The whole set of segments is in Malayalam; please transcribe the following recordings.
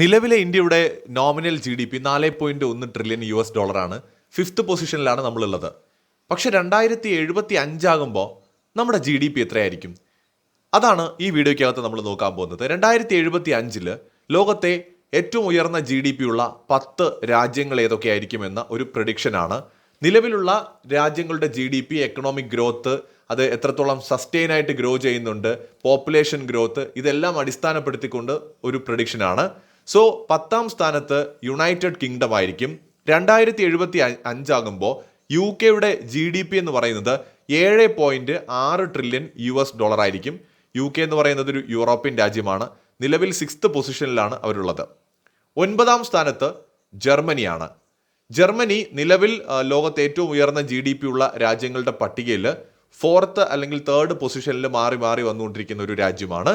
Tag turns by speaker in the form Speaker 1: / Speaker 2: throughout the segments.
Speaker 1: നിലവിലെ ഇന്ത്യയുടെ നോമിനൽ ജി ഡി പി നാല് പോയിന്റ് ഒന്ന് ട്രില്യൺ യു എസ് ഡോളറാണ് ഫിഫ്ത്ത് പൊസിഷനിലാണ് നമ്മളുള്ളത് പക്ഷെ രണ്ടായിരത്തി എഴുപത്തി അഞ്ചാകുമ്പോൾ നമ്മുടെ ജി ഡി പി എത്രയായിരിക്കും അതാണ് ഈ വീഡിയോയ്ക്കകത്ത് നമ്മൾ നോക്കാൻ പോകുന്നത് രണ്ടായിരത്തി എഴുപത്തി അഞ്ചിൽ ലോകത്തെ ഏറ്റവും ഉയർന്ന ജി ഡി പി ഉള്ള പത്ത് രാജ്യങ്ങൾ ഏതൊക്കെയായിരിക്കുമെന്ന ഒരു പ്രഡിക്ഷനാണ് നിലവിലുള്ള രാജ്യങ്ങളുടെ G D P economic growth അത് എത്രത്തോളം സസ്റ്റെയിൻ ആയിട്ട് ഗ്രോ ചെയ്യുന്നുണ്ട് പോപ്പുലേഷൻ ഗ്രോത്ത് ഇതെല്ലാം അടിസ്ഥാനപ്പെടുത്തിക്കൊണ്ട് ഒരു പ്രഡിക്ഷനാണ് സോ പത്താം സ്ഥാനത്ത് യുണൈറ്റഡ് കിങ്ഡം ആയിരിക്കും രണ്ടായിരത്തി എഴുപത്തി അഞ്ചാകുമ്പോൾ യു കെയുടെ ജി ഡി പി എന്ന് പറയുന്നത് ഏഴ് പോയിന്റ് ആറ് ട്രില്യൺ യു എസ് ഡോളർ ആയിരിക്കും യു കെ എന്ന് പറയുന്നത് ഒരു യൂറോപ്യൻ രാജ്യമാണ് നിലവിൽ സിക്സ്ത് പൊസിഷനിലാണ് അവരുള്ളത് ഒൻപതാം സ്ഥാനത്ത് ജർമ്മനിയാണ് ജർമ്മനി നിലവിൽ ലോകത്തെ ഏറ്റവും ഉയർന്ന ജി ഡി പി ഉള്ള രാജ്യങ്ങളുടെ പട്ടികയിൽ ഫോർത്ത് അല്ലെങ്കിൽ തേർഡ് പൊസിഷനിൽ മാറി മാറി വന്നുകൊണ്ടിരിക്കുന്ന ഒരു രാജ്യമാണ്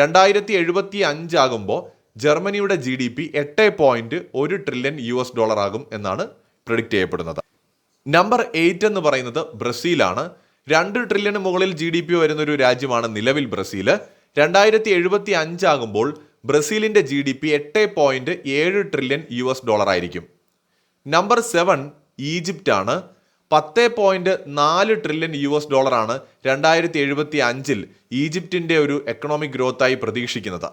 Speaker 1: രണ്ടായിരത്തി എഴുപത്തി അഞ്ചാകുമ്പോൾ ജർമ്മനിയുടെ ജി ഡി പി എട്ട് പോയിന്റ് ഒരു ട്രില്യൺ യു എസ് ഡോളർ ആകും എന്നാണ് പ്രിഡിക്റ്റ് ചെയ്യപ്പെടുന്നത് നമ്പർ എയ്റ്റ് എന്ന് പറയുന്നത് ബ്രസീലാണ് രണ്ട് ട്രില്യണ് മുകളിൽ ജി ഡി പി വരുന്ന ഒരു രാജ്യമാണ് നിലവിൽ ബ്രസീൽ രണ്ടായിരത്തി എഴുപത്തി അഞ്ചാകുമ്പോൾ ബ്രസീലിന്റെ ജി ഡി പി എട്ട് പോയിന്റ് ഏഴ് ട്രില്യൺ യു എസ് ഡോളർ ആയിരിക്കും നമ്പർ സെവൻ ഈജിപ്റ്റാണ് പത്ത് പോയിന്റ് നാല് ട്രില്യൺ യു എസ് ഡോളറാണ് രണ്ടായിരത്തി എഴുപത്തി അഞ്ചിൽ ഈജിപ്റ്റിന്റെ ഒരു എക്കണോമിക് ഗ്രോത്തായി പ്രതീക്ഷിക്കുന്നത്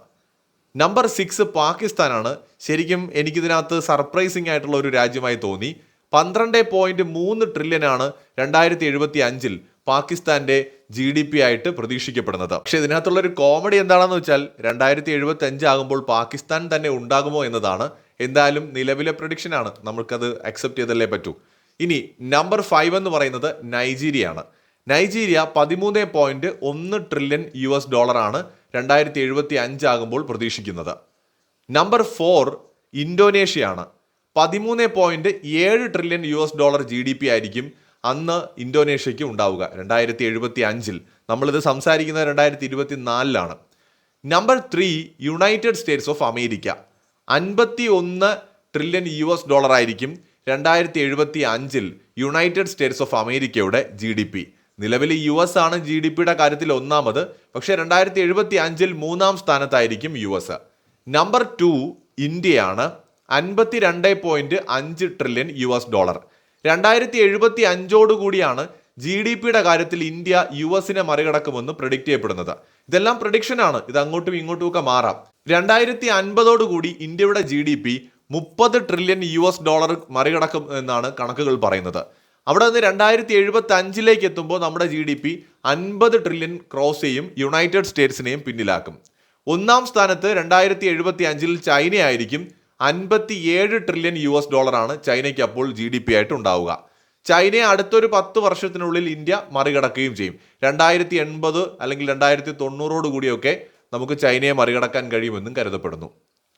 Speaker 1: നമ്പർ സിക്സ് പാകിസ്ഥാനാണ് ശരിക്കും എനിക്കിതിനകത്ത് സർപ്രൈസിംഗ് ആയിട്ടുള്ള ഒരു രാജ്യമായി തോന്നി പന്ത്രണ്ട് പോയിന്റ് മൂന്ന് ട്രില്യനാണ് രണ്ടായിരത്തി എഴുപത്തി അഞ്ചിൽ പാകിസ്ഥാന്റെ ജി ഡി പി ആയിട്ട് പ്രതീക്ഷിക്കപ്പെടുന്നത് പക്ഷെ ഇതിനകത്തുള്ള ഒരു കോമഡി എന്താണെന്ന് വെച്ചാൽ രണ്ടായിരത്തി എഴുപത്തി അഞ്ച് ആകുമ്പോൾ പാകിസ്ഥാൻ തന്നെ ഉണ്ടാകുമോ എന്നതാണ് എന്തായാലും നിലവിലെ പ്രൊഡിക്ഷനാണ് നമുക്കത് അക്സെപ്റ്റ് ചെയ്തല്ലേ പറ്റൂ ഇനി നമ്പർ ഫൈവ് എന്ന് പറയുന്നത് നൈജീരിയ ആണ് നൈജീരിയ പതിമൂന്ന് പോയിന്റ് ഒന്ന് ട്രില്യൺ യു എസ് ഡോളറാണ് രണ്ടായിരത്തി എഴുപത്തി അഞ്ചാകുമ്പോൾ പ്രതീക്ഷിക്കുന്നത് നമ്പർ ഫോർ ഇന്തോനേഷ്യയാണ് പതിമൂന്ന് പോയിന്റ് ഏഴ് trillion U S dollar G D P ആയിരിക്കും അന്ന് ഇന്തോനേഷ്യയ്ക്ക് ഉണ്ടാവുക രണ്ടായിരത്തി എഴുപത്തി അഞ്ചിൽ നമ്മളിത് സംസാരിക്കുന്നത് രണ്ടായിരത്തി ഇരുപത്തി നാലിലാണ് number three United States of America അൻപത്തി ഒന്ന് ട്രില്യൺ യു എസ് ഡോളർ ആയിരിക്കും രണ്ടായിരത്തി എഴുപത്തി അഞ്ചിൽ യുണൈറ്റഡ് സ്റ്റേറ്റ്സ് ഓഫ് അമേരിക്കയുടെ ജി ഡി പി നിലവിൽ യു എസ് ആണ് ജി ഡി പിയുടെ കാര്യത്തിൽ ഒന്നാമത് പക്ഷേ രണ്ടായിരത്തി എഴുപത്തി അഞ്ചിൽ മൂന്നാം സ്ഥാനത്തായിരിക്കും യു എസ് നമ്പർ ടു ഇന്ത്യയാണ് അൻപത്തി രണ്ട് പോയിന്റ് അഞ്ച് ട്രില്യൺ യു എസ് ഡോളർ രണ്ടായിരത്തി എഴുപത്തി അഞ്ചോടുകൂടിയാണ് ജി ഡി പിയുടെ കാര്യത്തിൽ ഇന്ത്യ യു എസിനെ മറികടക്കുമെന്ന് പ്രഡിക്റ്റ് ചെയ്യപ്പെടുന്നത് ഇതെല്ലാം ആണ് ഇത് അങ്ങോട്ടും ഇങ്ങോട്ടും ഒക്കെ മാറാം രണ്ടായിരത്തി അൻപതോടുകൂടി ഇന്ത്യയുടെ ജി ഡി പി മുപ്പത് ട്രില്യൺ യു എസ് ഡോളർ മറികടക്കും എന്നാണ് കണക്കുകൾ പറയുന്നത് അവിടെ നിന്ന് രണ്ടായിരത്തി എഴുപത്തി അഞ്ചിലേക്ക് എത്തുമ്പോൾ നമ്മുടെ ജി ഡി പി അൻപത് ട്രില്യൺ ക്രോസ് ചെയ്യും യുണൈറ്റഡ് സ്റ്റേറ്റ്സിനെയും പിന്നിലാക്കും ഒന്നാം സ്ഥാനത്ത് രണ്ടായിരത്തി എഴുപത്തി അഞ്ചിൽ ചൈനയായിരിക്കും അൻപത്തി ഏഴ് ട്രില്യൺ യു എസ് ഡോളറാണ് ചൈനയ്ക്ക് അപ്പോൾ ജി ഡി പി ആയിട്ട് ഉണ്ടാവുക ചൈനയെ അടുത്തൊരു പത്ത് വർഷത്തിനുള്ളിൽ ഇന്ത്യ മറികടക്കുകയും ചെയ്യും രണ്ടായിരത്തി എൺപത് അല്ലെങ്കിൽ രണ്ടായിരത്തി തൊണ്ണൂറോട് കൂടിയൊക്കെ നമുക്ക് ചൈനയെ മറികടക്കാൻ കഴിയുമെന്നും കരുതപ്പെടുന്നു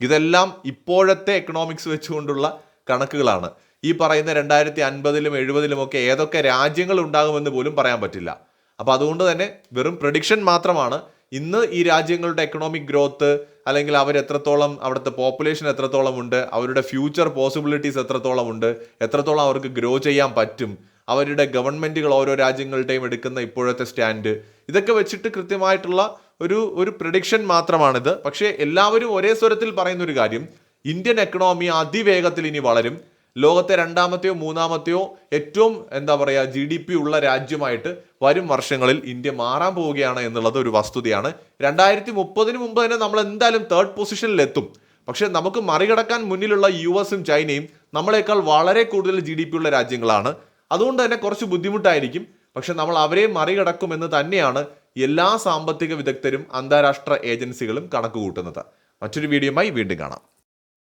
Speaker 1: ഇതെല്ലാം ഇപ്പോഴത്തെ എക്കണോമിക്സ് വെച്ചുകൊണ്ടുള്ള കണക്കുകളാണ് ഈ പറയുന്ന രണ്ടായിരത്തി അൻപതിലും എഴുപതിലുമൊക്കെ ഏതൊക്കെ രാജ്യങ്ങൾ ഉണ്ടാകുമെന്ന് പോലും പറയാൻ പറ്റില്ല അപ്പോൾ അതുകൊണ്ട് തന്നെ വെറും പ്രഡിക്ഷൻ മാത്രമാണ് ഇന്ന് ഈ രാജ്യങ്ങളുടെ എക്കണോമിക് ഗ്രോത്ത് അല്ലെങ്കിൽ അവർ എത്രത്തോളം അവിടുത്തെ പോപ്പുലേഷൻ എത്രത്തോളം ഉണ്ട് അവരുടെ ഫ്യൂച്ചർ പോസിബിലിറ്റീസ് എത്രത്തോളം ഉണ്ട് എത്രത്തോളം അവർക്ക് ഗ്രോ ചെയ്യാൻ പറ്റും അവരുടെ ഗവൺമെൻറ്റുകൾ ഓരോ രാജ്യങ്ങളുടെയും എടുക്കുന്ന ഇപ്പോഴത്തെ സ്റ്റാൻഡ് ഇതൊക്കെ വെച്ചിട്ട് കൃത്യമായിട്ടുള്ള ഒരു ഒരു പ്രഡിക്ഷൻ മാത്രമാണിത് പക്ഷേ എല്ലാവരും ഒരേ സ്വരത്തിൽ പറയുന്ന ഒരു കാര്യം ഇന്ത്യൻ എക്കണോമി അതിവേഗത്തിൽ ഇനി വളരും ലോകത്തെ രണ്ടാമത്തെയോ മൂന്നാമത്തെയോ ഏറ്റവും എന്താ പറയുക ജി ഡി പി ഉള്ള രാജ്യമായിട്ട് വരും വർഷങ്ങളിൽ ഇന്ത്യ മാറാൻ പോവുകയാണ് എന്നുള്ളത് ഒരു വസ്തുതയാണ് രണ്ടായിരത്തി മുപ്പതിന് മുമ്പ് തന്നെ നമ്മൾ എന്തായാലും തേർഡ് പൊസിഷനിലെത്തും പക്ഷെ നമുക്ക് മറികടക്കാൻ മുന്നിലുള്ള യു എസും ചൈനയും നമ്മളെക്കാൾ വളരെ കൂടുതൽ ജി ഡി പി ഉള്ള രാജ്യങ്ങളാണ് അതുകൊണ്ട് തന്നെ കുറച്ച് ബുദ്ധിമുട്ടായിരിക്കും പക്ഷെ നമ്മൾ അവരെ മറികടക്കുമെന്ന് തന്നെയാണ് എല്ലാ സാമ്പത്തിക വിദഗ്ധരും അന്താരാഷ്ട്ര ഏജൻസികളും കണക്കുകൂട്ടുന്നത് മറ്റൊരു വീഡിയോയുമായി വീണ്ടും കാണാം